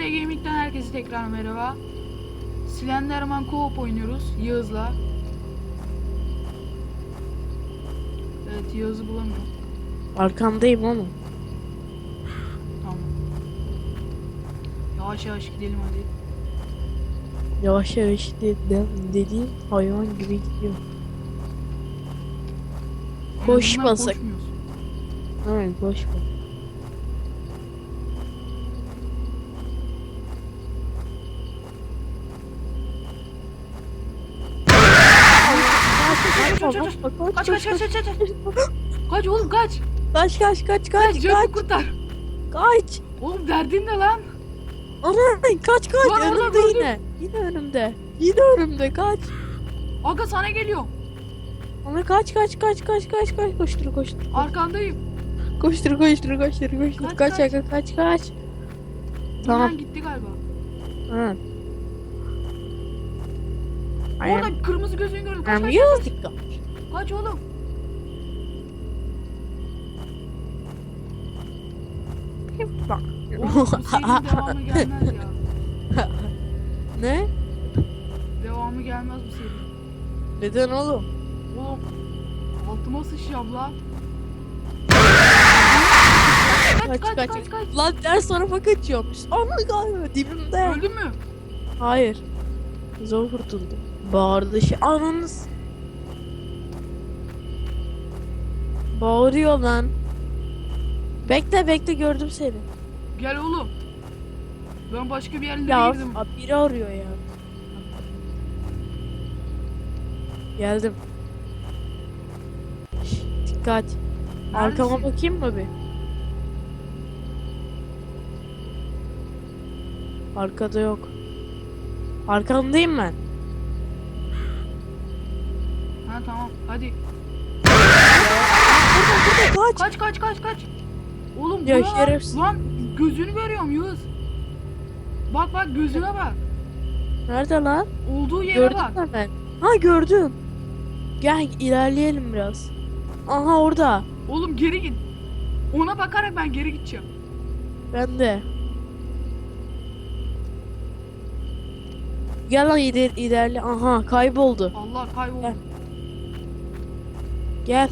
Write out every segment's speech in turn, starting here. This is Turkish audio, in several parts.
TR Gaming'den herkese tekrar merhaba. Slenderman Co-op oynuyoruz Yağız'la. Evet Yağız'ı bulamıyorum. Arkandayım oğlum. Tamam. Yavaş yavaş gidelim hadi. Yavaş yavaş de- dediğin hayvan gibi gidiyor. En Koş azından basak. koşmuyoruz. Aynen boş Kaç kaç kaç. Kaç kaç kaç kaç kaç oğlum kaç. Kaç kaç kaç kaç kaç kurtar? Kaç. Oğlum derdin ne lan? Ana kaç kaç. Lan önümde gördüm. yine. Yine önümde. Yine önümde kaç. Aga sana geliyor. Ana kaç kaç kaç kaç kaç kaç. Koştur koştur. Arkandayım. Koştur koştur koştur koştur. Kaç, kaç kaç. kaç kaç. Tamam. gitti galiba. Ha. I am, orada kırmızı gözünü gördüm kaç I'm kaç music. kaç oğlum Bak. Oğlum bu serinin devamı gelmez ya. ne? Devamı gelmez bu serinin. Neden oğlum? Oğlum altıma sıçacağım lan. Kaç kaç kaç kaç. kaç. Lan ters tarafa kaçıyormuş. Ana galiba dibimde. Öldün mü? Hayır. Zor kurtuldum. Bağırdı şey. Ananız. Bağırıyor lan. Bekle bekle gördüm seni. Gel oğlum. Ben başka bir yerlere Ya girdim. abi biri arıyor ya. Geldim. Şş, dikkat. Arkama bakayım mı bir? Arkada yok. Arkandayım ben. Ha tamam hadi. Burada burada kaç. Kaç kaç kaç kaç. Oğlum Ya şerefsiz. Lan gözünü görüyorum Yağız. Bak bak gözüne bak. Nerede lan? Olduğu yere Gördün bak. ben? Ha gördüm. Gel ilerleyelim biraz. Aha orada. Oğlum geri git. Ona bakarak ben geri gideceğim. Ben de. Gel lan iler, ilerle. Aha kayboldu. Allah kayboldu. Gel. Gel.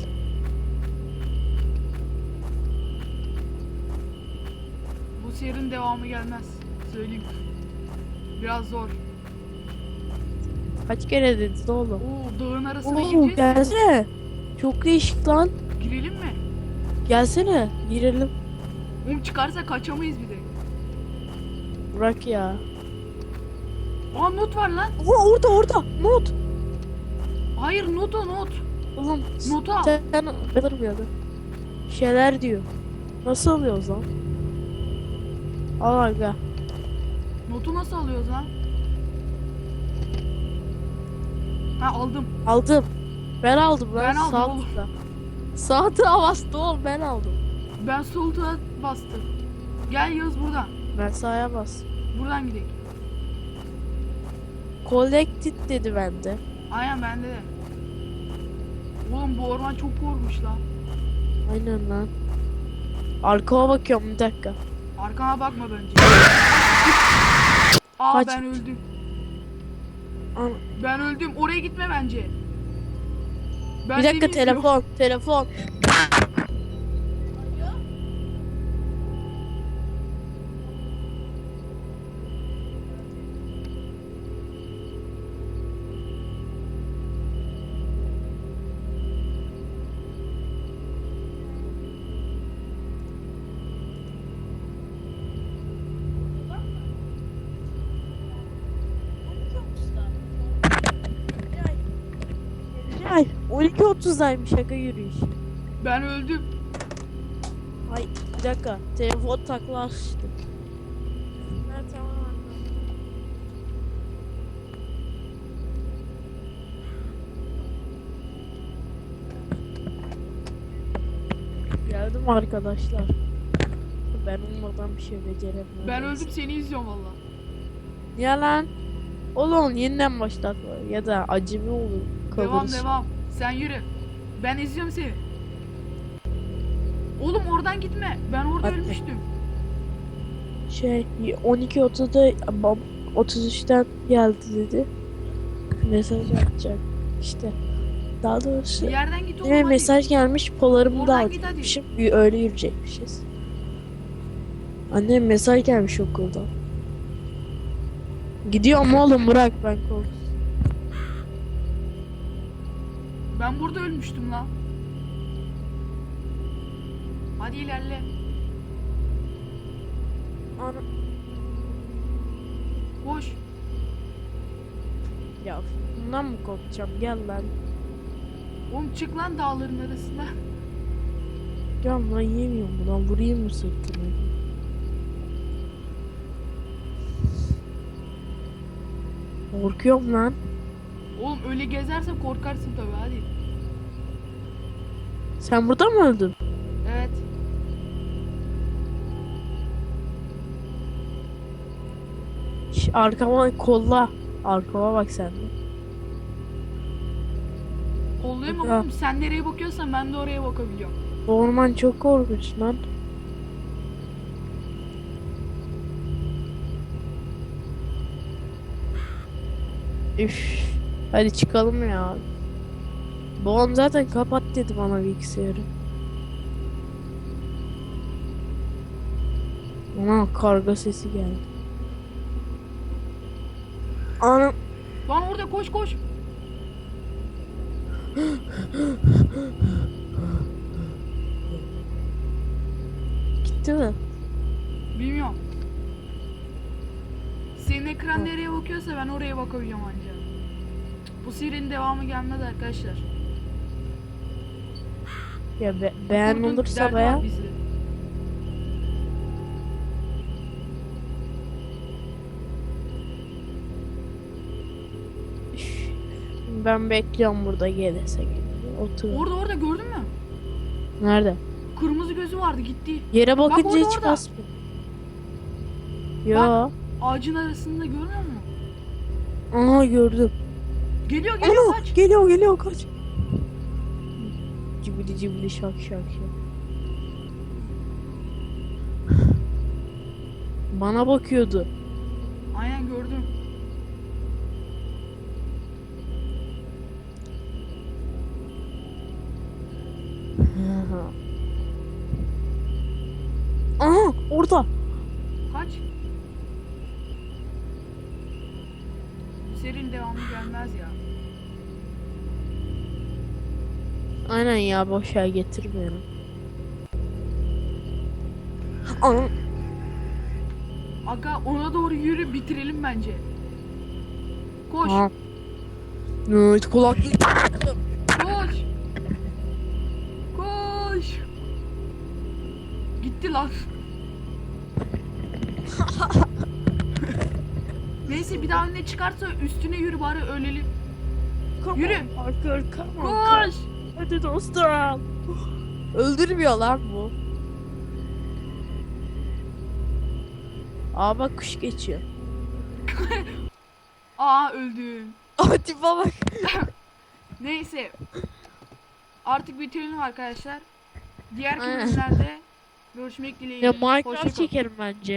Bu serinin devamı gelmez. Söyleyeyim. Biraz zor. Kaç kere dedin oğlum? Oo dağın arasına Oo gireceğiz. gelsene. Çok değişik lan. Girelim mi? Gelsene. Girelim. Oğlum çıkarsa kaçamayız bir de. Bırak ya. Aa not var lan. Oo orada orada. Not. Hayır not o not. Oğlum Notu al. sen adam. Şeyler diyor. Nasıl alıyoruz lan? Al aga. Notu nasıl alıyoruz lan? Ha aldım. Aldım. Ben aldım lan. Ben aldım Sağ oğlum. tıkla. Sağ tığa bastı oğlum ben aldım. Ben sol tığa bastım. Gel Yağız buradan. Ben sağa bas. Buradan gidelim. Collected dedi bende. Aynen bende de. Oğlum bu orman çok korkmuş lan. Aynen lan. Arkama bakıyorum bir dakika. Arkana bakma bence. Aa Kaç. ben öldüm. An- Ben öldüm. Oraya gitme bence. Ben bir dakika seni izliyorum. telefon telefon. 12.30'daymış şaka yürüyüş. Ben öldüm. Ay bir dakika telefon takla açtı. Tamam. Geldim arkadaşlar. Ben olmadan bir şey beceremiyorum. Ben öldüm seni izliyorum valla. Ya lan. Oğlum yeniden başlat ya da acemi olur. Devam kalırız. devam. Sen yürü. Ben izliyorum seni. Oğlum oradan gitme. Ben orada Hadi. ölmüştüm. Şey 12.30'da bab 33'ten geldi dedi. Mesaj atacak. İşte daha doğrusu Bir yerden git oğlum yine hadi. mesaj gelmiş polarımı da Oradan git hadi. alacakmışım. Y- Öyle yürüyecekmişiz. Annem mesaj gelmiş okuldan. Gidiyorum oğlum bırak ben kork. Ben burada ölmüştüm lan. Hadi ilerle. Ana- Koş. Ya bundan mı korkacağım gel lan. Oğlum çık lan dağların arasına. Gel lan yemiyorum buradan vurayım mı sırtına? Korkuyorum lan. Oğlum öyle gezersen korkarsın tabii hadi. Sen burada mı öldün? Evet. Şş, arkama kolla. Arkama bak sen de. Ya. oğlum. Sen nereye bakıyorsan ben de oraya bakabiliyorum. Bu orman çok korkunç lan. Üf. Hadi çıkalım ya. Babam zaten kapat dedi bana bilgisayarı. Ana karga sesi geldi. Ana Lan orada koş koş. gitti mi? Bilmiyorum. Senin ekran nereye bakıyorsa ben oraya bakabiliyorum anca. Bu serinin devamı gelmez arkadaşlar. Ya be beğen Kurdun olursa baya. Ben bekliyorum burada gelirse. Otur. Orada orada gördün mü? Nerede? Kırmızı gözü vardı gitti. Yere bakınca orada, hiç orada. basmıyor. Yo. Ağacın arasında görmüyor musun? Aha gördüm. Geliyor geliyor Ana, kaç. geliyor geliyor kaç. Cibili cibili şak şak şak. Bana bakıyordu. Aynen gördüm. Aha orada. Kaç. Serinin devamı gelmez ya. Aynen ya boş yer getirmiyorum. Ana. Aga ona doğru yürü bitirelim bence. Koş. Aha. Evet kulaklık. Koş. Koş. Gitti lan. Neyse bir daha önüne çıkarsa üstüne yürü bari ölelim. Yürü. Parker come on. Koş. Hadi dostum. Öldürmüyor lan bu. Aa bak kuş geçiyor. Aa öldüm. Aa tipe bak. Neyse. Artık bitirelim arkadaşlar. Diğer Aynen. bölümlerde görüşmek dileğiyle. Ya Hoşça Minecraft kalın. çekerim bence ya.